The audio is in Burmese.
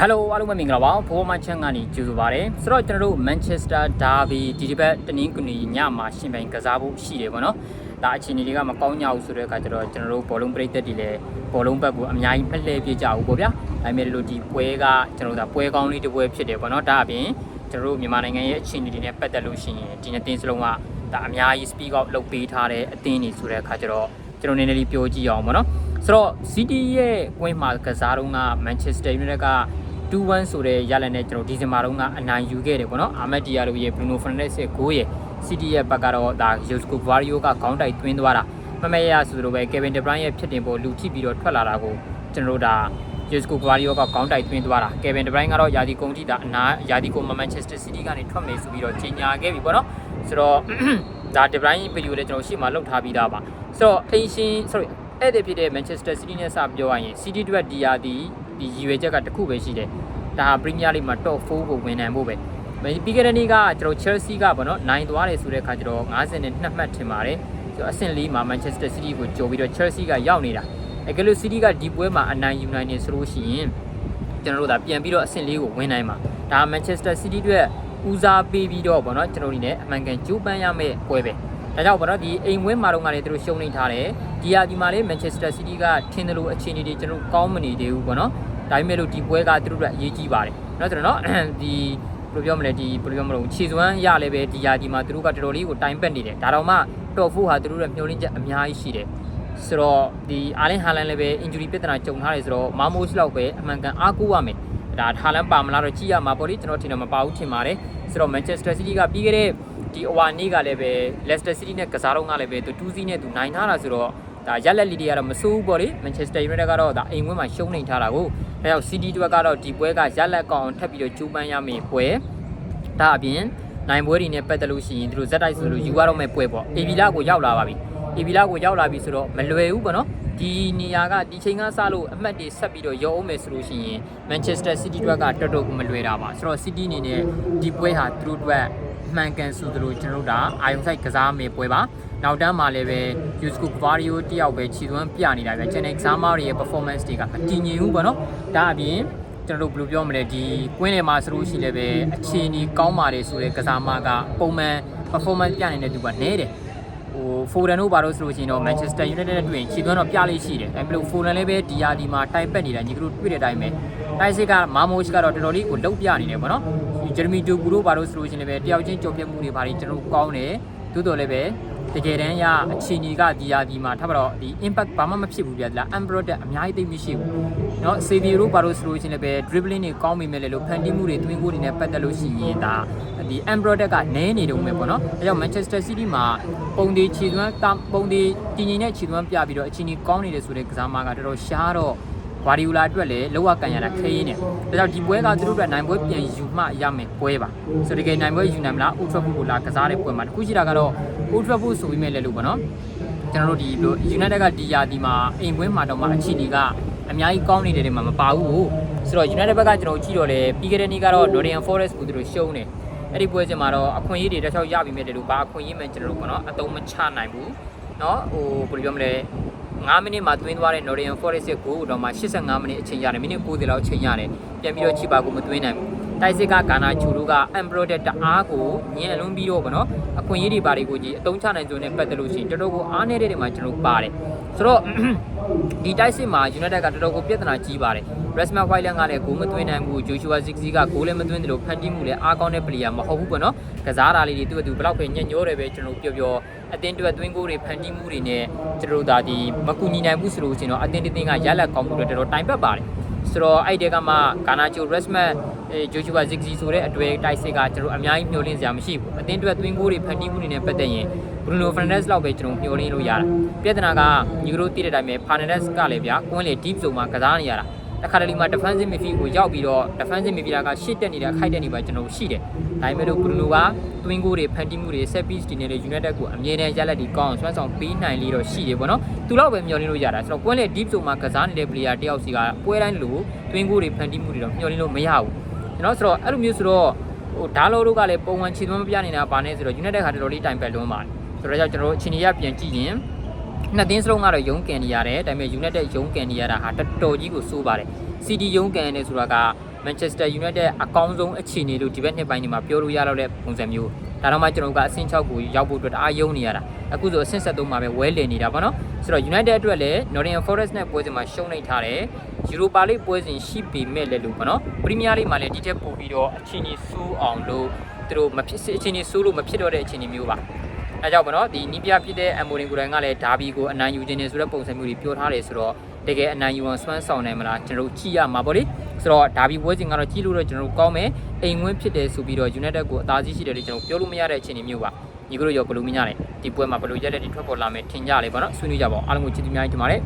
ဟယ်လိုအားလုံးပဲမင်္ဂလာပါဖိုးမချန်ကနေကြိုဆိုပါရစေဆိုတော့ကျွန်တော်တို့ Manchester Derby ဒီဒီဘက်တနင်္ဂနွေညမှာရှင်ပြိုင်ကစားဖို့ရှိတယ်ပေါ့နော်ဒါအခြေအနေတွေကမကောင်းကြဘူးဆိုတဲ့အခါကျတော့ကျွန်တော်တို့ဘောလုံးပရိသတ်တွေလည်းဘောလုံးဘက်ကိုအများကြီးဖက်လှည့်ပြကြဘူးပေါ့ဗျာဒါပေမဲ့လို့ဒီပွဲကကျွန်တော်တို့ဒါပွဲကောင်းလေးတစ်ပွဲဖြစ်တယ်ပေါ့နော်ဒါအပြင်ကျွန်တော်တို့မြန်မာနိုင်ငံရဲ့အခြေအနေတွေနဲ့ပတ်သက်လို့ရှိရင်ဒီနှစ်သင်းစလုံးကဒါအများကြီး speak out လုပ်ပေးထားတဲ့အသင်းတွေဆိုတဲ့အခါကျတော့ကျွန်တော်နည်းနည်းလေးပြောကြည့်အောင်ပေါ့နော်ဆိုတော့ City ရဲ့ကွင်းမှာကစားတော့က Manchester United က 2-1ဆိုတဲ့ရလဒ်နဲ့ကျွန်တော်ဒီဇင်ဘာတုန်းကအနိုင်ယူခဲ့တယ်ပေါ့နော်အာမက်ဒီယာလိုရဲ့ Bruno Fernandes ရဲ့ဂိုးရဲ့ City ရဲ့ဘက်ကတော့ဒါ Josko Vario ကခေါင်းတိုက်သွင်းသွားတာမမဲရဆိုလိုပဲ Kevin De Bruyne ရဲ့ဖြစ်တင်ပေါ်လူထိပြီးတော့ထွက်လာတာကိုကျွန်တော်တို့ဒါ Josko Vario ကခေါင်းတိုက်သွင်းသွားတာ Kevin De Bruyne ကတော့ယာဒီကုန်းထိတာအနာယာဒီကုန်း Manchester City ကနေထွက်မယ်ဆိုပြီးတော့ကြီးညာခဲ့ပြီပေါ့နော်ဆိုတော့ဒါ De Bruyne ဗီဒီယိုလည်းကျွန်တော်ရှေ့မှာလောက်ထားပြီးသားပါဆိုတော့အိမ်ရှင် sorry ဧည့်သည်ဖြစ်တဲ့ Manchester City နဲ့စပြောရရင် City အတွက်ဒီယာဒီ ဒီရည်ရွယ်ချက်ကတစ်ခုပဲရှိတယ်ဒါ Premier League မှာ Top 4ကိုဝင်နိုင်ဖို့ပဲပြီးခဲ့တဲ့နေ့ကကျွန်တော် Chelsea ကပေါ့နော်နိုင်သွားတယ်ဆိုတဲ့အခါကျတော့52မှတ်ထင်ပါတယ်ဆိုတော့အဆင့်၄မှာ Manchester City ကိုကြိုပြီးတော့ Chelsea ကရောက်နေတာအဲကလို့ City ကဒီပွဲမှာအနိုင်ယူနိုင်နေဆိုလို့ရှိရင်ကျွန်တော်တို့ဒါပြန်ပြီးတော့အဆင့်၄ကိုဝင်နိုင်မှာဒါ Manchester City အတွက်ဦးစားပေးပြီးတော့ပေါ့နော်ကျွန်တော်ဒီနဲ့အမှန်ကန်ကြိုးပမ်းရမယ့်ပွဲပဲ ဒါကြောင့်ပေါ့နော်ဒီအိမ်ဝင်းမှာတော့ကလည်းသူတို့ရှုံးနေထားတယ်ဒီဟာဒီမှာလေ Manchester City ကထင်တယ်လို့အခြေအနေတွေကျွန်တော်ကောင်းမနေသေးဘူးပေါ့နော်ဒါပေမဲ့လို့ဒီပွဲကသူတို့အတွက်အရေးကြီးပါတယ်เนาะကျွန်တော်เนาะဒီဘယ်လိုပြောမလဲဒီဘယ်လိုပြောမလို့ခြေစွမ်းရလည်းပဲဒီဟာဒီမှာသူတို့ကတော်တော်လေးကိုတိုင်ပတ်နေတယ်ဒါတော့မှ top 4ဟာသူတို့ရဲ့မျှော်လင့်ချက်အများကြီးရှိတယ်ဆိုတော့ဒီအာလင်ဟာလန်လည်းပဲ injury ပြဿနာကြုံထားတယ်ဆိုတော့မာမိုးစ်လောက်ပဲအမှန်ကန်အားကိုးရမယ် ဒါဟာလန်ပါမလားတော့ကြည့်ရမှာပေါ့လေကျွန်တော်ထင်တယ်မပါဘူးထင်ပါတယ်ဆိုတော့ Manchester City ကပြီးခဲ့တဲ့ဒီအဝါနေ့ကလည်းပဲ Leicester City နဲ့ကစားတော့ကလည်းပဲသူ2-0နဲ့သူနိုင်ထားတာဆိုတော့ဒါရက်လက်လီတွေကတော့မစိုးဘူးပေါ့လေ Manchester United ကတော့ဒါအိမ်ဝင်းမှာရှုံးနေထားတာကိုဒါကြောင့် City တွေကတော့ဒီပွဲကရက်လက်ကောင်ထပ်ပြီးတော့ကြိုးပမ်းရမယ့်ပွဲဒါအပြင်နိုင်ပွဲတွေနဲ့ပတ်သက်လို့ရှိရင်သူတို့ဇက်တိုက်ဆိုလို့ယူရတော့မယ့်ပွဲပေါ့ AB လာကိုရောက်လာပါပြီ AB လာကိုရောက်လာပြီဆိုတော့မလွယ်ဘူးပေါ့နော်ဒီနေရာကဒီချိန်ကစလို့အမှတ်တွေဆက်ပြီးတော့ရောအောင်မယ်ဆိုလို့ရှိရင် Manchester City တို့ကတော်တော်ကိုမလွယ်တာပါဆိုတော့ City အနေနဲ့ဒီပွဲဟာသူတို့အတွက်မှန်ကန်ဆိုသလိုကျွန်တော်တို့ဒါအာယုံဆိုင်ကစားမယ်ပွဲပါနောက်တန်းမှာလည်းပဲ Yusuke Vario တယောက်ပဲခြေသွမ်းပြနေတာပဲ Chennai Exama တွေရဲ့ performance တွေကမတည်ငြိမ်ဘူးပေါ့နော်ဒါအပြင်ကျွန်တော်တို့ဘယ်လိုပြောမလဲဒီကွင်းလယ်မှာဆိုလို့ရှိလည်းပဲအခြေအနေကောင်းပါတယ်ဆိုတဲ့ကစားမကပုံမှန် performance ပြနေတဲ့သူကနည်းတယ် ဟိုဖိုဒန်တို့ဘာလို့ဆိုလို့ရှိရင်တော့ Manchester United နဲ့တွေ့ရင်ခြေသွမ်းတော့ပြလေးရှိတယ်ဒါပေမဲ့ဖိုဒန်လည်းပဲဒီယာဒီမှာတိုင်ပတ်နေတာညီကတို့တွေ့တဲ့အတိုင်းပဲတိုက်စစ်ကမာမိုရှ်ကတော့တော်တော်လေးကိုလှုပ်ပြနေတယ်ပေါ့နော်ဂျယ်မီဒူကူတို့ဘာလို့ဆိုလို့ရှိရင်လည်းပဲတယောက်ချင်းကြော်ပြတ်မှုတွေဘာတွေကျွန်တော်တို့ကောင်းတယ်သို့တော်လည်းပဲ တကယ်တမ်းရအခြေအနေကဒီယာဒီမှာထပ်တော့ဒီ impact ဘာမှမဖြစ်ဘူးပြလား Ambro တက်အများကြီးသိမ့်မရှိဘူးเนาะ Xavier တို့ဘာလို့ဆိုလို့ရှိရင်လည်းပဲ dribbling တွေကောင်းမိမဲ့လေလို့ဖန်တီးမှုတွေတွင်းကိုတွေနဲ့ပတ်သက်လို့ရှိရင်ဒါဒီ Ambro တက်ကနည်းနေတော့မယ်ပေါ့နော်အဲကြောင့် Manchester City မှာပုံသေးခြေသွမ်းပုံသေးတည်ငြိမ်တဲ့ခြေသွမ်းပြပြီးတော့အခြေအနေကောင်းနေတယ်ဆိုတဲ့ကစားမကတော်တော်ရှားတော့ဂွာဒီယိုလာအတွက်လည်းလောက်ရကန်ရတာခဲရင်းနဲ့ဒါကြောင့်ဒီပွဲကသူတို့အတွက်နိုင်ပွဲပြန်ယူမှရမယ်ပွဲပါဆိုတကယ်နိုင်ပွဲယူနိုင်မလား Ultra Foot ကိုလာကစားတဲ့ပွဲမှာတခုရှိတာကတော့ Ultra Foot ဆိုပြီးမဲ့လည်းလို့ပေါ့နော်ကျွန်တော်တို့ဒီလို United ကဒီယာဒီမှာအိမ်ပွဲမှာတော့မှအခြေအနေကအများကြီးကောင်းနေတယ်တဲ့မှာမပါဘူးဆိုတော့ United ဘက်ကကျွန်တော်ကြည့်တော့လေပြီးခဲ့တဲ့နေ့ကတော့ Nottingham Forest ကိုသူတို့ရှုံးတယ်အဲ့ဒီပွဲစဉ်မှာတော့အခွင့်အရေးတွေတစ်ချောက်ရပြီမဲ့တယ်လို့ဘာအခွင့်အရေးမှကျွန်တော်တို့ပေါ့နော်အတုံးမချနိုင်ဘူးเนาะဟိုဘယ်လိုပြောမလဲ9မိနစ်မှာသွင်းသွားတဲ့ Nottingham Forest ရဲ့ဂိုးတော့မှ85မိနစ်အချိန်ရတယ်မိနစ်90လောက်အချိန်ရတယ်ပြန်ပြီးတော့ချိပါကိုမသွင်းနိုင်ဘူး တိုက်စစ်ကဂါနာချူတို့က Embroidered တအားကိုညင်အလုံးပြီးတော့ဗောနော်အခွင့်အရေးတွေဘာတွေကိုကြီးအတုံးချနိုင်ကြုံနဲ့ပတ်သက်လို့ရှိရင်တော်တော်ကိုအားနည်းတဲ့တွေမှာကျွန်တော်ပါတယ်ဆိုတော့ဒီတိုက်စစ်မှာ United ကတော်တော်ကိုပြဿနာကြီးပါတယ် Rasmus Hojlund ကလည်းဂိုးမသွင်းနိုင်ဘူး Joshua Zirkzee ကဂိုးလည်းမသွင်းတယ်လို့ဖန်တီးမှုလည်းအားကောင်းတဲ့ player မဟုတ်ဘူးပေါ့နော်ကစားတာလေးတွေသူ့အတူဘလောက်ပဲညံ့ညိုးတယ်ပဲကျွန်တော်ပြောပြောအတင်းတွက်သွင်းဂိုးတွေဖန်တီးမှုတွေနဲ့ကျွန်တော်တို့ဒါဒီမကူညီနိုင်ဘူးဆိုလို့ရှိရင်တော့အတင်းတင်းကရလက်ကောင်းမှုတွေတော်တော်တိုင်ပတ်ပါတယ် ဆိုတော့အဲ့ဒီကမှဂါနာချို Rasmus အဲဂျိုဂျူဝါဇစ်စီဆိုတဲ့အတွေ့တိုက်စစ်ကကျွန်တော်အများကြီးမျှော်လင့်စရာမရှိဘူးအတင်းတွက်သွင်းဂိုးတွေဖန်တီးမှုတွေနဲ့ပတ်သက်ရင် Bruno Fernandes လောက်ပဲကျွန်တော်မျှော်လင့်လို့ရတာပြဿနာကညီကတို့တည်တဲ့အတိုင်းပဲ Fernandes ကလည်းဗျာကွင်းလေ deep zone မှာကစားနေရတာ တခါတလေမှာ defensive midfield ကိုရောက်ပြီးတော့ defensive midfielder ကရှစ်တက်နေတဲ့ခိုက်တက်နေပါကျွန်တော်ရှိတယ်ဒါပေမဲ့လို့ Bruno က twin goal တွေဖန်တီးမှုတွေ set piece တွေနဲ့ United ကိုအမြဲတမ်းရလက်ဒီကောင်းအောင်ဆွမ်းဆောင်ပေးနိုင်လေးတော့ရှိတယ်ပေါ့နော်သူတော့ပဲမျှော်လင့်လို့ရတာဆိုတော့ကွင်းလေ deep zone မှာကစားနေတဲ့ player တယောက်စီကပွဲတိုင်းလို့ twin goal တွေဖန်တီးမှုတွေတော့မျှော်လင့်လို့မရဘူးကျွန်တော်ဆိုတော့အဲ့လိုမျိုးဆိုတော့ဟိုဓာတ်လို့တို့ကလည်းပုံမှန်ခြေသွမ်းမပြနေတာပါနေဆိုတော့ United ကတော်တော်လေးတိုင်ပတ်လွန်းပါတယ်ဆိုတော့ကြောင့်ကျွန်တော်တို့အချိန်ကြီးပြန်ကြည့်ရင် နှစ်သင်းစလုံးကတော့ရုံးကန်နေရတယ်ဒါပေမဲ့ United ရုံးကန်နေရတာဟာတော်တော်ကြီးကိုစိုးပါတယ် CD ရုံးကန်နေဆိုတာက Manchester United အကောင်းဆုံးအခြေအနေလို့ဒီဘက်နှစ်ပိုင်းဒီမှာပြောလို့ရတော့တဲ့ပုံစံမျိုးဒါတော့မှကျွန်တော်တို့ကအဆင့်6ကိုရောက်ဖို့အတွက်တအားယုံနေရတာအခုဆိုအဆင့်7မှာပဲဝဲလည်နေတာပေါ့နော်ဆိုတော့ United အတွက်လည်း Nottingham Forest နဲ့ပွဲစဉ်မှာရှုံးနေထားတယ် Europa League ပွဲစဉ်ရှိပေမဲ့လည်းလို့ပေါ့နော် Premier League မှာလည်းဒီထက်ပိုပြီးတော့အခြေအနေဆိုးအောင်လို့သူတို့မဖြစ်အခြေအနေဆိုးလို့မဖြစ်တော့တဲ့အခြေအနေမျိုးပါ အဲကြောင့်ပေါ့နော်ဒီနီးပြဖြစ်တဲ့အမ်မိုရင်ကိုယ်တိုင်ကလည်းဒါဘီကိုအနိုင်ယူခြင်းနဲ့ဆိုတဲ့ပုံစံမျိုးတွေပြောထားတယ်ဆိုတော့တကယ်အနိုင်ယူအောင်စွမ်းဆောင်နိုင်မလားကျွန်တော်တို့ကြည့်ရမှာပေါ့လေဆိုတော့ဒါဘီပွဲစဉ်ကတော့ကြည့်လို့တော့ကျွန်တော်တို့ကောင်းမယ်အိမ်ဝင်းဖြစ်တယ်ဆိုပြီးတော့ United ကိုအသာစီးရှိတယ်လို့ကျွန်တော်ပြောလို့မရတဲ့အခြေအနေမျိုးပါညီကတို့ရောဘယ်လိုမြင်ကြလဲဒီပွဲမှာဘယ်လိုရက်လက်တွေထွက်ပေါ်လာမယ်ထင်ကြလဲပေါ့နော်ဆွေးနွေးကြပါဦးအားလုံးကိုချစ်သူများကြီးတင်ပါတယ်